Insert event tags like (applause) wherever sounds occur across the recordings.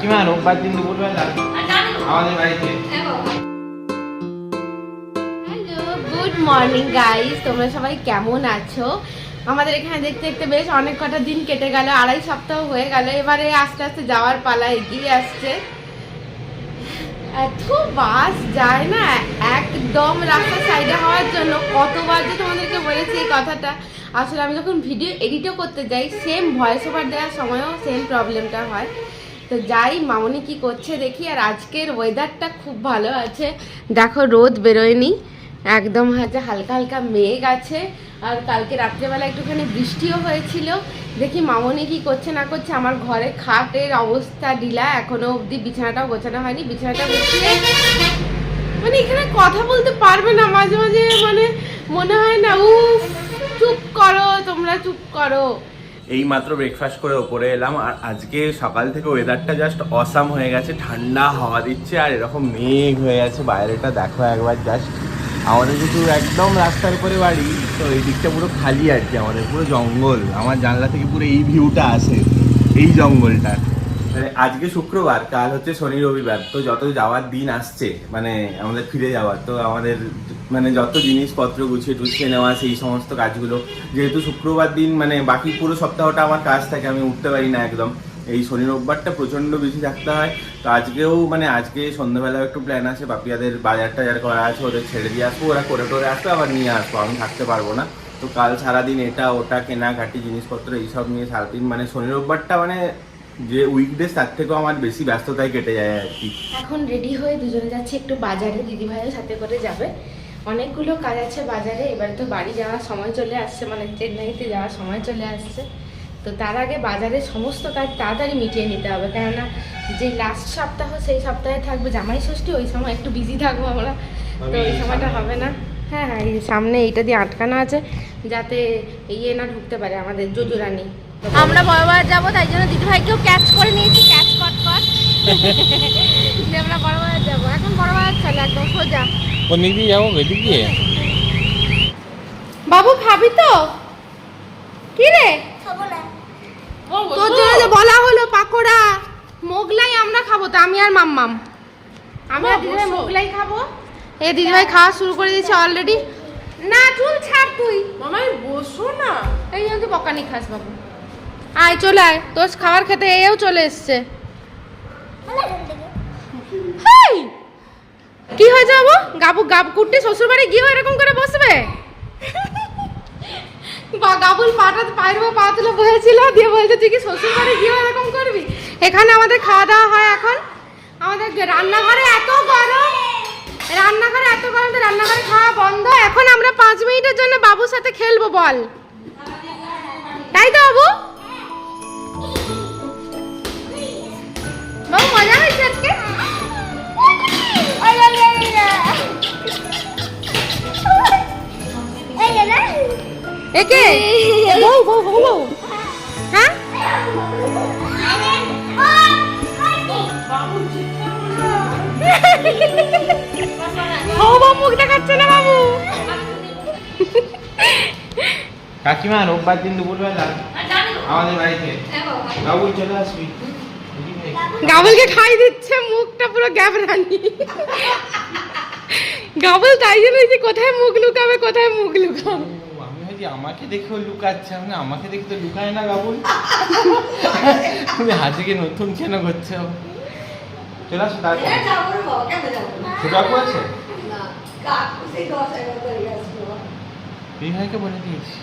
কিমা রোববার দিন দুপুরবেলা আমাদের বাড়িতে। গুড মর্নিং গাইস তোমরা সবাই কেমন আছো? আমাদের এখানে দেখতে দেখতে বেশ অনেক কটা দিন কেটে গেল আড়াই সপ্তাহ হয়ে গেল। এবারে আস্তে আস্তে যাওয়ার পালা এগিয়ে আসছে। এত বাস যায় না, একদম রাস্তার সাইডে হওয়ার জন্য। কতবার যে তোমাদেরকে বলেছি এই কথাটা, আসলে আমি যখন ভিডিও এডিটও করতে যাই সেম ভয়েস ওভার দেওয়ার সময়ও সেম প্রবলেমটা হয়। তো যাই, মামনি কি করছে দেখি, আর আজকের ওয়েদারটা খুব ভালো আছে। দেখো, রোদ বেরোয়নি, একদম হচ্ছে হালকা হালকা মেঘ আছে। আর কালকে রাত্রেবেলা একটুখানি বৃষ্টিও হয়েছিল। দেখি মামনি কি করছে না করছে, আমার ঘরে খাটের অবস্থা ঢিলা, এখনও অবধি বিছানাটাও গোছানো হয়নি, বিছানাটা গুছিয়ে মানে এখানে কথা বলতে পারবে না, মাঝে মাঝে মানে মনে হয় না, উফ, চুপ করো, তোমরা চুপ করো। এই মাত্র ব্রেকফাস্ট করে ওপরে এলাম, আর আজকে সকাল থেকে ওয়েদারটা জাস্ট অসাম হয়ে গেছে, ঠান্ডা হাওয়া দিচ্ছে, আর এরকম মেঘ হয়ে গেছে বাইরেটা দেখো একবার জাস্ট আমাদের যেহেতু একদম রাস্তার উপরে বাড়ি, তো এই দিকটা পুরো খালি আর কি, আমাদের পুরো জঙ্গল। আমার জানলা থেকে পুরো এই ভিউটা আসে, এই জঙ্গলটা। মানে আজকে শুক্রবার, কাল হচ্ছে শনি রবিবার, তো যত যাওয়ার দিন আসছে মানে আমাদের ফিরে যাওয়ার, তো আমাদের মানে যত জিনিসপত্র গুছিয়ে টুছিয়ে নেওয়া, সেই সমস্ত কাজগুলো, যেহেতু শুক্রবার দিন মানে বাকি পুরো সপ্তাহটা আমার কাজ থাকে, আমি উঠতে পারি না একদম। এই শনি রোববারটা প্রচণ্ড বেশি থাকতে হয়। তো আজকেও মানে আজকে সন্ধ্যাবেলাও একটু প্ল্যান আছে, বাপিয়াদের বাজার টাজার করা আছে, ওদের ছেড়ে দিয়ে আসব, ওরা করে টোরে আসবে, আবার নিয়ে আসব, আমি থাকতে পারব না। তো কাল সারাদিন এটা, ওটা, কেনাকাটি, জিনিসপত্র, এইসব নিয়ে সারাদিন মানে শনি রোববারটা মানে যে উইকডেজ তার থেকেও আমার বেশি ব্যস্ততায় কেটে যায় আর কি। এখন রেডি হয়ে দুজনে যাচ্ছি একটু বাজারে দিদি ভাইয়ের সাথে করে যাবে। অনেকগুলো কাজ আছে বাজারে, এবার তো বাড়ি যাওয়ার সময় চলে আসছে মানে চেন্নাইতে যাওয়ার সময় চলে আসছে। তো তার আগে বাজারের সমস্ত কাজ তাড়াতাড়ি মিটিয়ে নিতে হবে। কেননা যে লাস্ট সপ্তাহ সেই সপ্তাহে থাকবে জামাই ষষ্ঠী ওই সময় একটু বিজি থাকব আমরা। তো ওই সময়টা হবে না। হ্যাঁ হ্যাঁ এই সামনে এইটা দিয়ে আটকানো আছে যাতে ইয়ে না ঢুকতে পারে আমাদের যদুরানি আমরা বড় যাব তাই জন্য দিদি ভাইকেও ক্যাচ করে নিয়েছি ক্যাচ কট কট যে আমরা বড় বাজার যাব। এখন বড় বাজার চলে একদম সোজা। দিয়ে যাব এদিক দিয়ে। বাবু খাবি তো? কি রে? তোর জন্য যে বলা হলো পাকোড়া মোগলাই আমরা খাব তো আমি আর মাম্মাম। আমি আর দিদিভাই মোগলাই খাব। এ দিদিভাই খাওয়া শুরু করে দিয়েছে অলরেডি না চুল ছাড় তুই। মামাই বসো না। এই জন্য তুই বকানি খাস বাবু। আয় চলে আয়। তোর খাবার খেতে এও চলে এসছে। হেই! কি হয়েছে বাবু? গাবু গাব কুট্টি শ্বশুর বাড়ি গিয়ে এরকম করে বসবে? গাবুল পাটা পায়ের উপর পা তুলে বসেছিল, দিয়ে বলছে, তুই কি শ্বশুর বাড়ি গিয়ে এরকম করবি? এখানে আমাদের খাওয়া দাওয়া হয় এখন। আমাদের রান্নাঘরে এত গরম। রান্নাঘরে এত গরম রান্নাঘরে খাওয়া বন্ধ। এখন আমরা পাঁচ মিনিটের জন্য বাবুর সাথে খেলব, বল। তাই তো, বাবু? বাবু, মজা হয়েছে আজকে? একে? বউ বউ বউ বউ হ্যাঁ? মুখ দেখাচ্ছে না বাবু। কাকিমা রোববার দিন দুপুরবেলা আমাদের বাড়িতে। বাবু চলে আসবি। গাবলকে খাই দিচ্ছে মুখটা পুরো গ্যাবরানি গাবল তাই জন্য যে কোথায় মুখ লুকাবে কোথায় মুখ লুকাবে। ও, আমাকে দেখেও লুকাচ্ছে? আমি আমাকে দেখে তো লুকায় না গাবুল তুমি আজকে নতুন কেন করছ? চলে আসো তাড়াতাড়ি ছোট আপু আছে? তুই ভাইকে বলে দিয়েছি।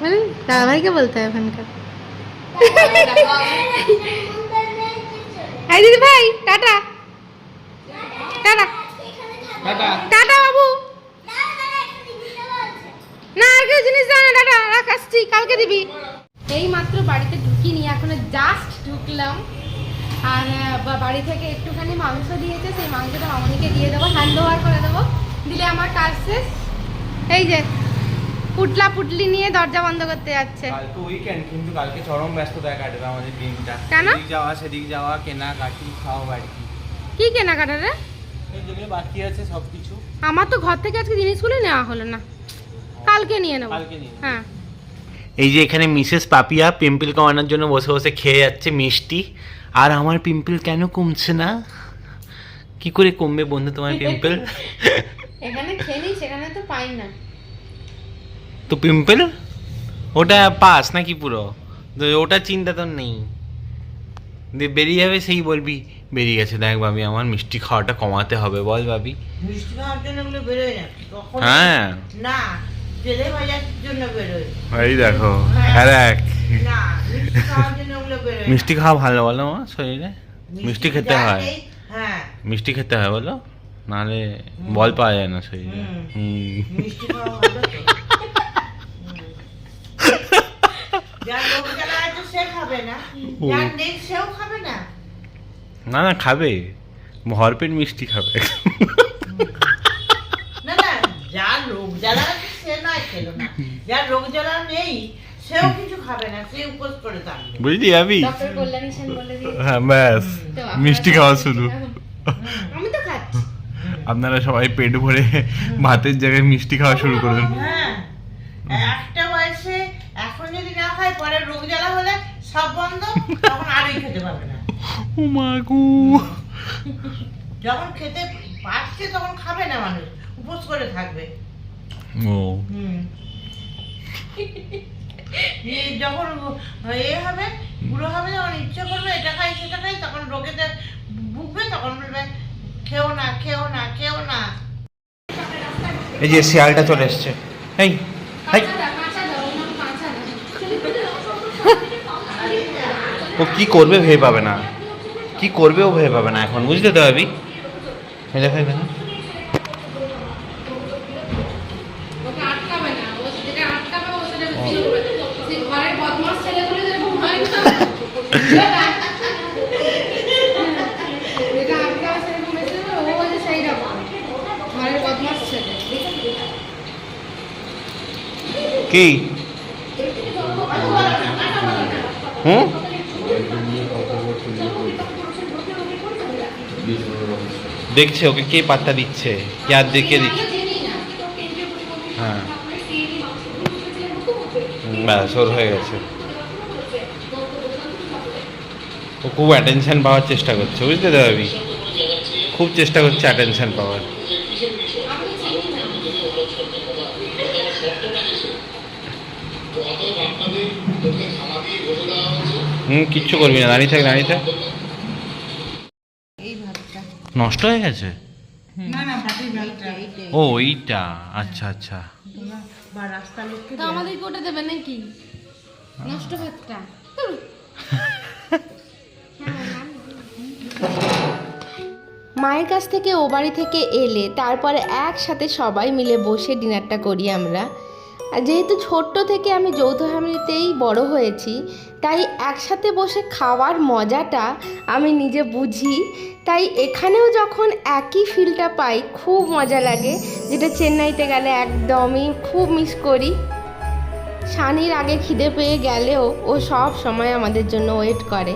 মানে দাদা ভাইকে বলতে হয় ওখানকার হাই দিদি ভাই টাটা। টাটা। টাটা। টাটা বাবু। না আর কেউ জিনিস দাও না টাটা রাখ আসছি কালকে দিবি। এই মাত্র বাড়িতে ঢুকিনি এখনও জাস্ট ঢুকলাম। আর বাড়ি থেকে একটুখানি মাংস দিয়েছে সেই মাংসটা মামনিকে দিয়ে দেবো হ্যান্ড ওভার করে দেবো। দিলে আমার কাজ শেষ। এই যে পুটলা পুটলি নিয়ে দরজা বন্ধ করতে যাচ্ছে। কালকে উইকেন্ড কিন্তু কালকে চরম ব্যস্ততায় কাটবে আমাদের দিনটা। কেন? যাওয়া সেদিক যাওয়া কেনাকাটি খাওয়া বাড়ি। কি কেনাকাটা রে? এই জন্য বাকি আছে সবকিছু। আমার তো ঘর থেকে আজকে জিনিসগুলো নেওয়া হলো না। কালকে নিয়ে নেব। কালকে নিয়ে হ্যাঁ। এই যে এখানে মিসেস পাপিয়া পিম্পল কমানোর জন্য বসে বসে খেয়ে যাচ্ছে মিষ্টি। আর আমার পিম্পল কেন কমছে না? কি করে কমবে বন্ধু তোমার পিম্পল? (laughs) এখানে খেয়ে নিই সেখানে তো পাই না। তো পিম্পল ওটা পাস নাকি পুরো? তো ওটা চিন্তা তো নেই। দিয়ে বেরিয়ে যাবে সেই বলবি বেরিয়ে গেছে। দেখ ভাবি আমার মিষ্টি খাওয়াটা কমাতে হবে বল ভাবি। মিষ্টি খাওয়ার জন্য বেরোয় না। হ্যাঁ। না এই দেখো আর এক মিষ্টি। খাওয়া ভালো বলো মা শরীরে? মিষ্টি খেতে হয়? হ্যাঁ। মিষ্টি খেতে হয় বলো নাহলে বল পাওয়া যায় না শরীরে। লোক না। না। খাবে। ভরপেট মিষ্টি খাবে। না না যার রোগ জ্বালা খেলো না। যার রোগ জ্বালা নেই সেও কিছু খাবে না সে উপোস করে থাকবে বুঝলি ভাবি ডক্টর কল্যাণী সেন বলে দিয়ে হ্যাঁ ব্যাস আপনারা মিষ্টি সবাই খাওয়া শুরু। আমি তো খাচ্ছি। আপনারা সবাই পেট ভরে ভাতের জায়গায় মিষ্টি খাওয়া শুরু করুন হ্যাঁ একটা বয়সে এখন যদি না খায় পরে রোগ জ্বালা হলে সব বন্ধ তখন আরই খেতে পারবে না। ও মা গো। যখন খেতে পারছে তখন খাবে না মানুষ উপোস করে থাকবে। (laughs) যখন এ হবে বুড়ো হবে যখন ইচ্ছে করবে এটা খাই সেটা খাই তখন রোগেতে ভুগবে তখন বলবে খেও না খেও না খেও না। এই যে শিয়ালটা চলে এসছে। এই। ও কি করবে ভেবে পাবে না। কি করবে ও ভেবে পাবে না এখন বুঝতে তো ভাবি এই দেখো দেখো ওকে আটকাবে না ও যেটা আটকাবে ও সেটা বেশি করবে সেই ঘরের বদমাস ছেলেগুলো যেরকম হয় না যেটা আটকাবে সেরকম বেশি করবে ও যে সেই রকম ঘরের বদমাস ছেলে কি? হুম? দেখছে ওকে, কে পাত্তা দিচ্ছে? কে আর দেখে দিচ্ছে? হ্যাঁ। ওর হয়ে গেছে। ও খুব অ্যাটেনশন পাওয়ার চেষ্টা করছে, বুঝতে ভাবি খুব চেষ্টা করছে অ্যাটেনশন পাওয়ার। হুম কিচ্ছু করবি না দাঁড়িয়ে থাক দাঁড়িয়ে থাক। নষ্ট হয়ে গেছে? ও এইটা আচ্ছা আচ্ছা। তোমার বা রাস্তা লোককে তো আমাদেরকে ওটা দেবে নাকি? নষ্ট ভাতটা। মায়ের কাছ থেকে ও বাড়ি থেকে এলে তারপরে একসাথে সবাই মিলে বসে ডিনারটা করি আমরা। আর যেহেতু ছোট্ট থেকে আমি যৌথ ফ্যামিলিতেই বড় হয়েছি তাই একসাথে বসে খাওয়ার মজাটা আমি নিজে বুঝি। তাই এখানেও যখন একই ফিলটা পাই, খুব মজা লাগে। যেটা চেন্নাইতে গেলে একদমই খুব মিস করি। সানির আগে খিদে পেয়ে গেলেও ও সব সময় আমাদের জন্য ওয়েট করে।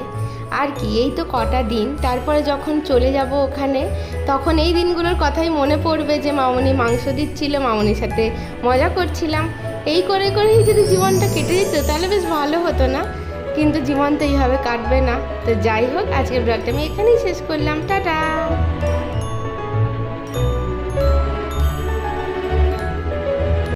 আর কি, এই তো কটা দিন। তারপরে যখন চলে যাব ওখানে, তখন এই দিনগুলোর কথাই মনে পড়বে যে মামনি মাংস দিচ্ছিল, মামনির সাথে মজা করছিলাম। এই করে করেই যদি জীবনটা কেটে যেত, তাহলে বেশ ভালো হতো না? কিন্তু জীবন তো এইভাবে কাটবে না। তো যাই হোক, আজকের ব্লগটা আমি এখানেই শেষ করলাম। টাটা!